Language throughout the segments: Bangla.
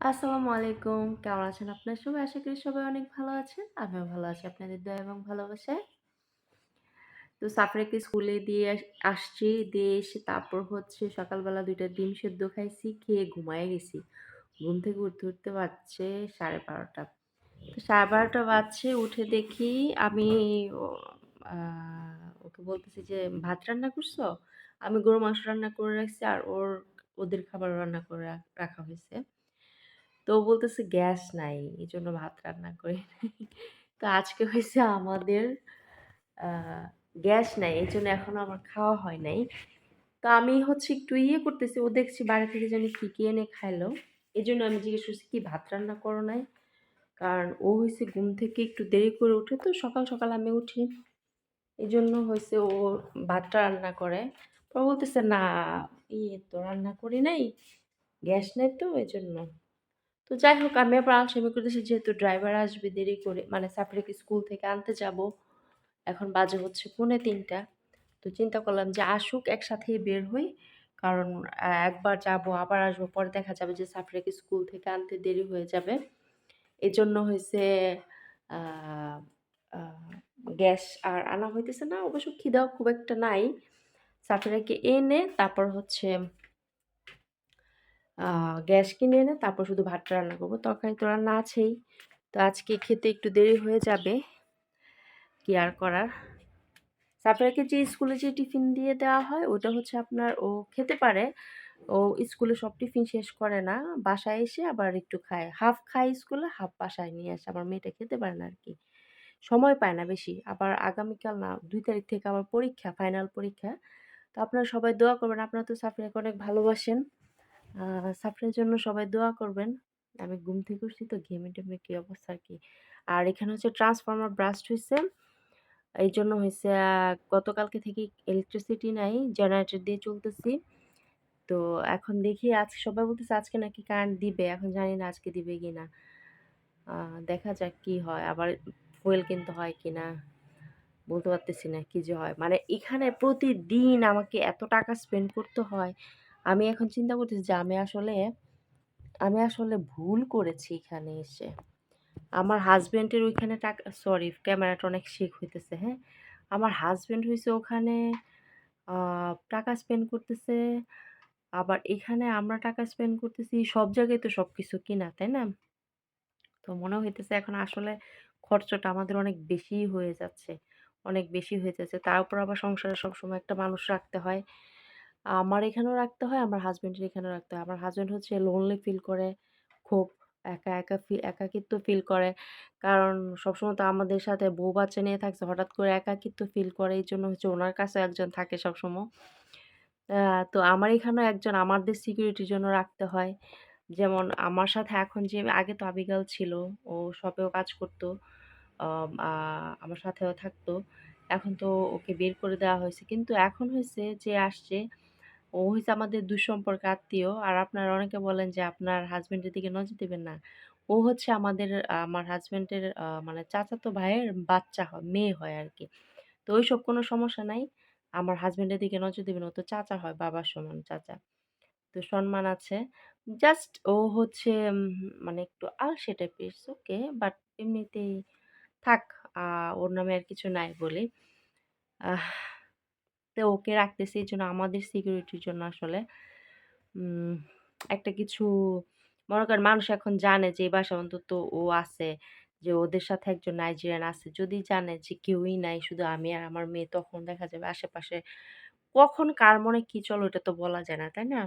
আসসালামু আলাইকুম। কেমন আছেন আপনারা সবাই? আশা করি সবাই অনেক ভালো আছেন। আমিও ভালো আছি আপনাদের দয়া এবং ভালোবাসায়। তো সাফরাকে স্কুলে দিয়ে আস আসছি। দিয়ে এসে তারপর হচ্ছে সকালবেলা ২ টা ডিম সেদ্ধ খাইছি। খেয়ে ঘুমায়ে গেছি। ঘুম থেকে উঠতে, উঠতে বাজছে ১২:৩০ তো ১২:৩০ বাজছে উঠে দেখি আমি ওকে বলতেছি যে, "ভাত রান্না করছ?" আমি গরুর মাংস রান্না করে রাখছি আর ওর ওদের খাবারও রান্না করে রাখা হইছে। তো বলতেছে গ্যাস নাই। এই জন্য ভাত রান্না করি। তো আজকে হয়েছে আমাদের গ্যাস নাই। এই জন্য এখনও আমার খাওয়া হয় নাই। তো আমি হচ্ছে একটু ইয়ে করতেছি। ও দেখছি বাড়ি থেকে জানি কি, এনে খাইলো। এই জন্য আমি জিজ্ঞেস করছি, "কি ভাত রান্না করো নাই?" কারণ ও হয়েছে ঘুম থেকে একটু দেরি করে উঠে তো সকাল, সকাল আমি উঠি। এই জন্য হয়েছে ও ভাতটা রান্না করে। ও বলতেছে, "না, ইয়ে তো রান্না করি নাই। গ্যাস নাই তো এজন্য।" তো যাই হোক, আমি আবার আলসেমি করতেছি, যেহেতু ড্রাইভার আসবে দেরি করে মানে সাফরিকে স্কুল থেকে আনতে যাব। এখন বাজে হচ্ছে পৌনে তিনটা তো চিন্তা করলাম যে আসুক, একসাথেই বের হই। কারণ একবার যাব, আবার আসব, পরে দেখা যাবে যে সাফরিকে স্কুল থেকে আনতে দেরি হয়ে যাবে। এজন্য হইছে আ আ গ্যাস আর আনা হইতেছে না। অবশ্য খিদেও খুব একটা নাই। সাফিরাকে এনে, তারপর হচ্ছে গ্যাস কিনে এনে তারপর শুধু ভাতটা রান্না করব তরকারি তো রান্না আছেই। তো আজকে খেতে একটু দেরি হয়ে যাবে। কি আর করার। সাফিরাকে যে স্কুলে যে টিফিন দিয়ে দেওয়া হয় ওটা হচ্ছে আপনার ও খেতে পারে। ও স্কুলে সব টিফিন শেষ করে না। বাসায় এসে আবার একটু খায়। হাফ খায় স্কুলে, হাফ বাসায় নিয়ে আসে। আমার মেয়েটা খেতে পারে না আর কি সময় পায় না বেশি। আবার আগামীকাল না দুই তারিখ থেকে আবার পরীক্ষা, ফাইনাল পরীক্ষা। তো আপনারা সবাই দোয়া করবেন। আপনারা তো সাফিরাকে অনেক ভালোবাসেন। আ সাফরিনের জন্য সবাই দোয়া করবেন। আমি ঘুম থেকে উঠছি তো ঘেমে-টেমে কী অবস্থা আর কি আর এখানে হচ্ছে ট্রান্সফর্মার ব্রাস্ট হয়েছে এই জন্য আ গতকালকে থেকে ইলেকট্রিসিটি নাই। জেনারেটর দিয়ে চলতেছি। তো এখন দেখি আজ সবাই বলতেছে আজকে নাকি কারেন্ট দিবে। এখন জানি না আজকে দিবে কি না দেখা যাক কি হয়। আবার ফুয়েল কিনতে হয় কি না, বলতে পারতেছি না কি যে হয়। মানে এখানে প্রতিদিন আমাকে এত টাকা স্পেন্ড করতে হয়। আমি এখন চিন্তা করতেছি যে আমি আসলে আমি আসলে ভুল করেছি এখানে এসে। আমার হাসব্যান্ডের ওইখানে টাকা সরি ক্যামেরাটা অনেক শেক হইতেছে, হ্যাঁ? আমার হাজব্যান্ড হয়েছে ওখানে টাকা স্পেন্ড করতেছে। আবার এখানে আমরা টাকা স্পেন্ড করতেছি। সব জায়গায় তো সব কিছু কিনা, তাই না? তো মনে হইতেছে এখন আসলে খরচটা আমাদের অনেক বেশিই হয়ে যাচ্ছে। অনেক বেশি হয়ে যাচ্ছে। তার উপর আবার সংসারে সবসময় একটা মানুষ রাখতে হয়। আমার এখানেও রাখতে হয়, আমার হাসব্যান্ডের এখানেও রাখতে হয়। আমার হাসব্যান্ড হচ্ছে লোনলি ফিল করে খুব একা, একা ফি একাকিত্ব ফিল করে। কারণ সবসময় তো আমাদের সাথে বউ বাচ্চা নিয়ে থাকছে। হঠাৎ করে একাকিত্ব ফিল করে। এই জন্য হচ্ছে ওনার কাছে একজন থাকে সবসময়। তো আমার এখানেও একজন আমাদের সিকিউরিটির জন্য রাখতে হয়। যেমন আমার সাথে এখন যে আগে তো আবিগাল ছিল। ও শপেও কাজ করতো আমার সাথেও থাকতো। এখন তো ওকে বের করে দেওয়া হয়েছে। কিন্তু এখন হয়েছে যে আসছে, ও হইছে আমাদের দুঃসম্পর্ক আত্মীয়। আর আপনারা অনেকে বলেন যে আপনার হাসব্যান্ডের দিকে নজর দিবেন না। ও হচ্ছে আমাদের আমার হাসব্যান্ডের আ মানে চাচাতো ভাইয়ের বাচ্চা হয়, মেয়ে হয় আর কি তো ওইসব কোনো সমস্যা নাই। আমার হাসব্যান্ডের দিকে নজর দিবেন। ও তো চাচা হয়, বাবার সমান চাচা। তো সম্মান আছে। জাস্ট ও হচ্ছে মানে একটু আলসে টাইপের। ওকে। বাট এমনিতেই থাক ওর নামে আর কিছু নাই বলি। তো ওকে রাখতেছি এই জন্য আমাদের সিকিউরিটির জন্য আসলে একটা কিছু মনে করেন মানুষ এখন জানে যে এই বাসায় অন্তত ও আছে। যে ওদের সাথে একজন নাইজেরিয়ান আছে। যদি জানে যে কেউই নাই শুধু আমি আর আমার মেয়ে তখন দেখা যাবে আশেপাশে কখন কার মনে কী চলো ওটা তো বলা যায় না, তাই না?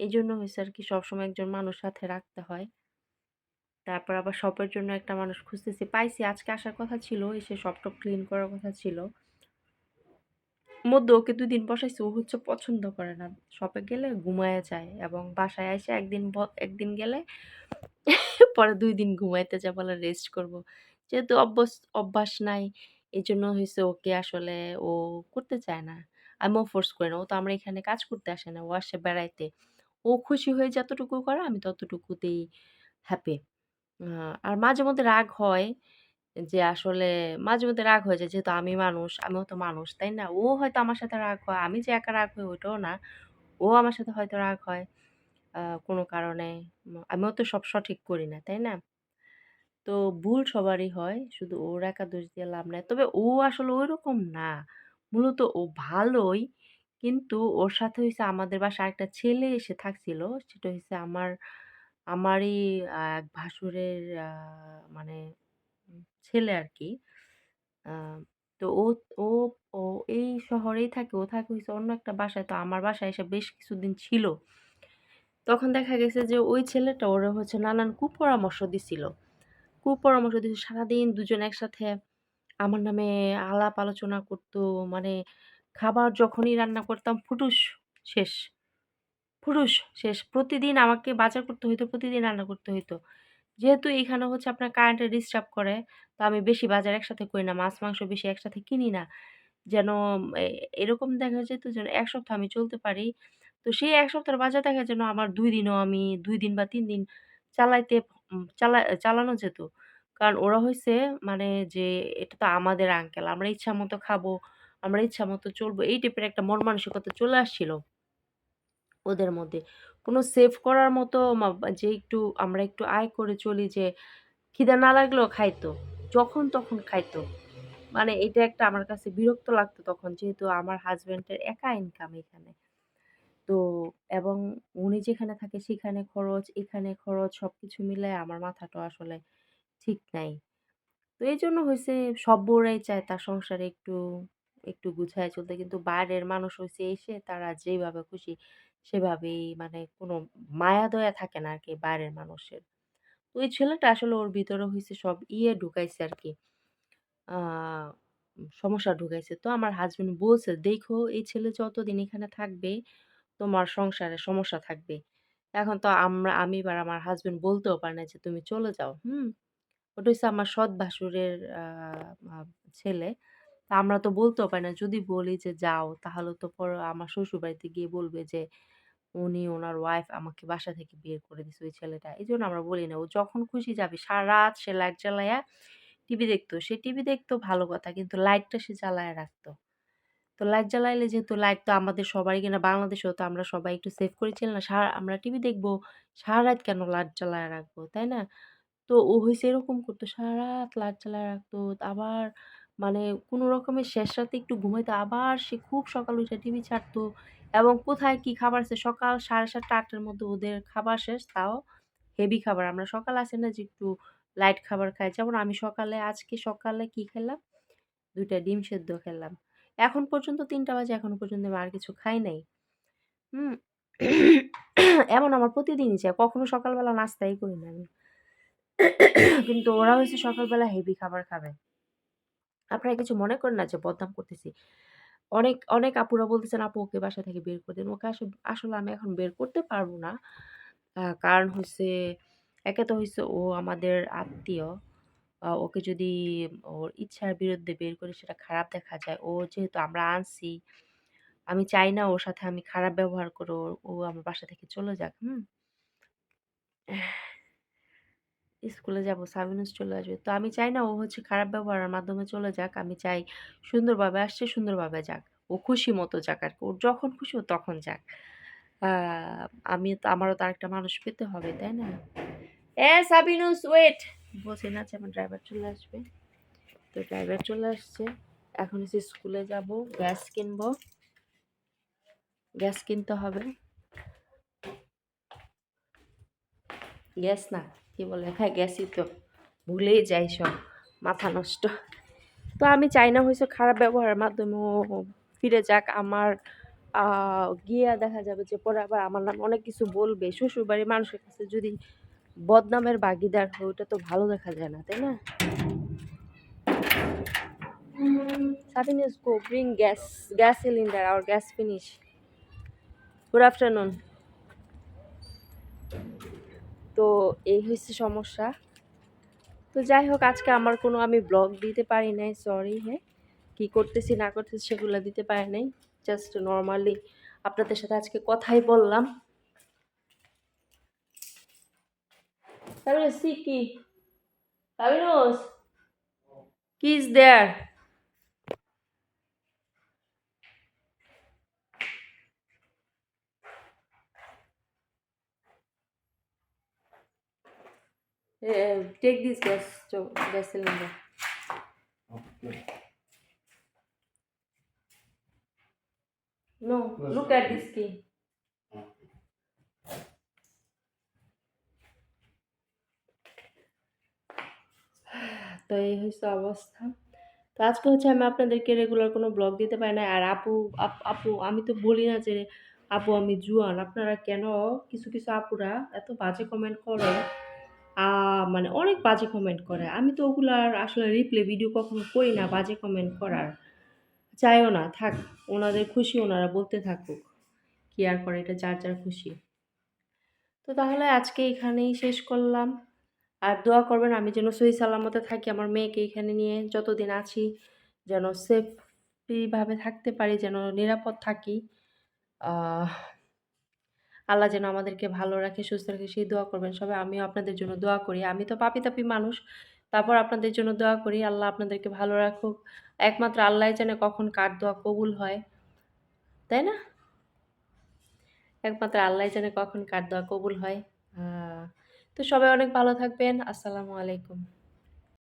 এজন্য আর কি সবসময় একজন মানুষ সাথে রাখতে হয়। তারপর আবার শপের জন্য একটা মানুষ খুঁজতেছি। পাইছি আজকে আসার কথা ছিল। এসে শপ-টপ ক্লিন করার কথা ছিল। মধ্যে ওকে ২ দিন বসাইছি। ও হচ্ছে পছন্দ করে না। শপে গেলে ঘুমায় যায় এবং বাসায় আইসা একদিন একদিন গেলে পরে দুই দিন ঘুমাইতে যায় বলে রেস্ট করব। যেহেতু অভ্যস, অভ্যাস নাই এই জন্য হয়েছে ওকে আসলে ও করতে চায় না। আমিও ফোর্স করি না। ও তো আমরা এখানে কাজ করতে আসে না। ও আসে বেড়াইতে। ও খুশি হয়ে যতটুকু করে, আমি ততটুকুতেই হ্যাপি। আর মাঝে মধ্যে রাগ হয় যে আসলে মাঝে মধ্যে রাগ হয়ে যায় যেহেতু আমি মানুষ, আমিও তো মানুষ, তাই না? ও হয়তো আমার সাথে রাগ হয়। আমি যে একা রাগ হই ওইটাও না। ও আমার সাথে হয়তো রাগ হয়। কোনো কারণে আমিও তো সব সঠিক করি না, তাই না? তো ভুল সবারই হয়। শুধু ওর একা দোষ দিয়ে লাভ নাই। তবে ও আসলে ঐরকম না। মূলত ও ভালোই। কিন্তু ওর সাথে হইছে আমাদের বাসায় আরেকটা ছেলে এসে থাকছিল। সেটা হইছে আমার আমারই এক ভাসুরের মানে ছেলে আর কি তো ও ও ও এই শহরেই থাকে। ও থাকে হইছে অন্য একটা বাসায়। তো আমার বাসায় এসে বেশ কিছুদিন ছিল। তখন দেখা গেছে যে ওই ছেলেটা ওরে হচ্ছে নানান কুপরামর্শ দিছিল। কুপরামর্শ দিছিল সারাদিন দুজন একসাথে আমার নামে আলাপ আলোচনা করত। মানে খাবার যখনই রান্না করতাম ফুটুস শেষ। ফুটুস শেষ। প্রতিদিন আমাকে বাজার করতে হইতো, প্রতিদিন রান্না করতে হইতো। যেহেতু এখানে হচ্ছে আপনার কারেন্টের ডিস্টার্ব করে, তো আমি বেশি বাজার একসাথে করি না। মাছ-মাংস বেশি একসাথে কিনি না। যেন এরকম দেখা যেত যেন এক সপ্তাহ আমি চলতে পারি। তো সেই এক সপ্তাহের বাজার দেখা যেন আমার দুই দিনও আমি দুই দিন বা তিন দিন চালাইতে চালা চালানো যেত। কারণ ওরা হয়েছে মানে যে এটা তো আমাদের আঙ্কেল। আমরা ইচ্ছামত খাব, আমরা ইচ্ছামত চলবো। এই টাইপের একটা মন মানসিকতা চলে আসছিল। ওদের মধ্যে। কোনো সেভ করার মতো যে একটু আমরা একটু আয় করে চলি যে খিদা না লাগলেও খাইতো। যখন তখন খাইতো। মানে এটা একটা আমার কাছে বিরক্ত লাগতো তখন যেহেতু আমার হাজব্যান্ডের একা ইনকাম এখানে। তো এবং উনি যেখানে থাকে সেখানে খরচ, এখানে খরচ সব কিছু মিলায় আমার মাথাটা আসলে ঠিক নাই। তো এই জন্য হয়েছে সব বউরাই চায় তার সংসারে একটু, একটু গুছায় চলতে। কিন্তু বাইরের মানুষ হয়েছে এসে তারা যেভাবে খুশি সেভাবেই মানে কোনো মায়া দয়া থাকে না আর কি বাইরের মানুষের। তো ওই ছেলেটা আসলে ওর ভিতরে হইছে সব ইয়ে ঢুকাইছে আর কি সমস্যা ঢুকাইছে। তো আমার হাসব্যান্ড বলছে, "দেখো এই ছেলে যতদিন এখানে থাকবে তোমার সংসারে সমস্যা থাকবে।" এখন তো আমরা আমি আর আমার হাসব্যান্ড বলতেও পারি না যে, "তুমি চলে যাও।" হুম? ওটা হচ্ছে আমার সৎ ভাসুরের ছেলে। তা আমরা তো বলতেও পারি না। যদি বলি যে যাও তাহলে তো পরে আমার শ্বশুরবাড়িতে গিয়ে বলবে যে উনি ওনার ওয়াইফ আমাকে বাসা থেকে বের করে দিছে ওই ছেলেটা। এই জন্য আমরা বলি না। ও যখন খুশি যাবে। সারারাত সে লাইট জ্বালায়া টিভি দেখতো। সে টিভি দেখতো ভালো কথা। কিন্তু লাইটটা সে জ্বালায় রাখতো। তো লাইট জ্বালাইলে যেহেতু লাইট তো আমাদের সবারই কিনা বাংলাদেশেও তো আমরা সবাই একটু সেভ করে চলি না। সারা আমরা টিভি দেখব। সারা রাত কেন লাইট জ্বালায় রাখব, তাই না? তো ও হইছে এরকম করতো। সারারাত লাইট জ্বালায় রাখতো। আবার মানে কোনো রকমের শেষ রাতে একটু ঘুমাইতো। আবার সে খুব সকাল উঠে টিভি ছাড়তো। এবং কোথায় কি খাবার আছে সকাল ৭:৩০ ৮টার মধ্যে ওদের খাবার শেষ। তাও হেভি খাবার। আমরা সকাল আসে না যে একটু লাইট খাবার খাই। যেমন আমি সকালে, আজকে সকালে কি খেলাম? দুইটা ডিম সেদ্ধ খেলাম। এখন পর্যন্ত তিনটা বাজে, এখন পর্যন্ত আমি আর কিছু খাই নাই। হুম? এমন আমার প্রতিদিনই চাই। কখনো সকালবেলা নাস্তাই করি না আমি। কিন্তু ওরা হয়েছে সকালবেলা হেভি খাবার খাবে। আপনারা কিছু মনে করেন না যে বদনাম করতেছি। অনেক, অনেক আপুরা বলতেছেন, "আপু ওকে বাসা থেকে বের করে দেন।" ওকে আস আসলে আমি এখন বের করতে পারব না। কারণ হচ্ছে একে তো হইছে ও আমাদের আত্মীয়। ওকে যদি ওর ইচ্ছার বিরুদ্ধে বের করে সেটা খারাপ দেখা যায়। ও যেহেতু আমরা আনছি, আমি চাই না ওর সাথে আমি খারাপ ব্যবহার করে ও আমার বাসা থেকে চলে যাক। হুম? স্কুলে যাব, সাবিনুস চলে আসবে। তো আমি চাই না ও হচ্ছে খারাপ ব্যবহারের মাধ্যমে চলে যাক। আমি চাই সুন্দরভাবে আসছে, সুন্দরভাবে যাক। ও খুশি মতো যাক আরকি। ওর যখন খুশি ও তখন যাক। আমি আমারও তো আরেকটা মানুষ পেতে হবে, তাই না? এ সাবিনুস ওয়েট! বসে না যে আমার ড্রাইভার চলে আসবে। তো ড্রাইভার চলে আসছে। এখন হচ্ছে স্কুলে যাব, গ্যাস কিনবো। গ্যাস কিনতে হবে। গ্যাস না, কি বলে? হ্যাঁ, গ্যাসই তো। ভুলেই যাই সব। মাথা নষ্ট। তো আমি চাই না হইছে খারাপ ব্যবহারের মাধ্যমে ফিরে যাক। আমার গিয়া দেখা যাবে যে পরে আবার আমার নাম অনেক কিছু বলবে। শ্বশুরবাড়ির মানুষের কাছে যদি বদনামের বাগিদার হয় ওটা তো ভালো দেখা যায় না, তাই না? Sabinus, go bring gas. তো এই হইছে সমস্যা। তো যাই হোক আজকে আমার কোনো আমি ব্লগ দিতে পারি নাই। সরি হ্যাঁ। কি করতেছি না করতেছি সেগুলা দিতে পারি নাই। জাস্ট নর্মালি আপনাদের সাথে আজকে কথাই বললাম। Sabinus, see key. Sabinus, key is there. Take this gas gas cylinder Okay. No look at this কি তো এই হচ্ছে অবস্থা। তো আজকে হচ্ছে আমি আপনাদেরকে রেগুলার কোনো ব্লগ দিতে পারি না আর আপু আপ- আপু আমি তো বলি না যে আপু আমি জুয়ান। আপনারা কেন? কিছু কিছু আপুরা এত বাজে কমেন্ট করে। আহ, মানে অনেক বাজে কমেন্ট করে। আমি তো ওগুলার আসলে রিপ্লে ভিডিও কখনো করি না, বাজে কমেন্ট করার। চাইও না, থাক, ওনাদের খুশি ওনারা বলতে থাকুক, কি আর করে, এটা যার যার খুশি। তো তাহলে আজকে এখানেই শেষ করলাম। আর দোয়া করবেন আমি যেন সহি সালামতে থাকি আমার মেয়েকে এখানে নিয়ে, যতদিন আছি যেন সেফলিভাবে থাকতে পারি, যেন নিরাপদ থাকি। আল্লাহ যেন আমাদেরকে ভালো রাখে, সুস্থ রাখে, সেই দোয়া করবেন। সবাই আমিও আপনাদের জন্য দোয়া করি। আমি তো পাপি তাপি মানুষ। তারপর আপনাদের জন্য দোয়া করি, আল্লাহ আপনাদেরকে ভালো রাখুক। একমাত্র আল্লাহ জানে কখন কার দোয়া কবুল হয়, তাই না? একমাত্র আল্লাহ জানে কখন কার দোয়া কবুল হয়। তো সবাই অনেক ভালো থাকবেন। আসসালামু আলাইকুম।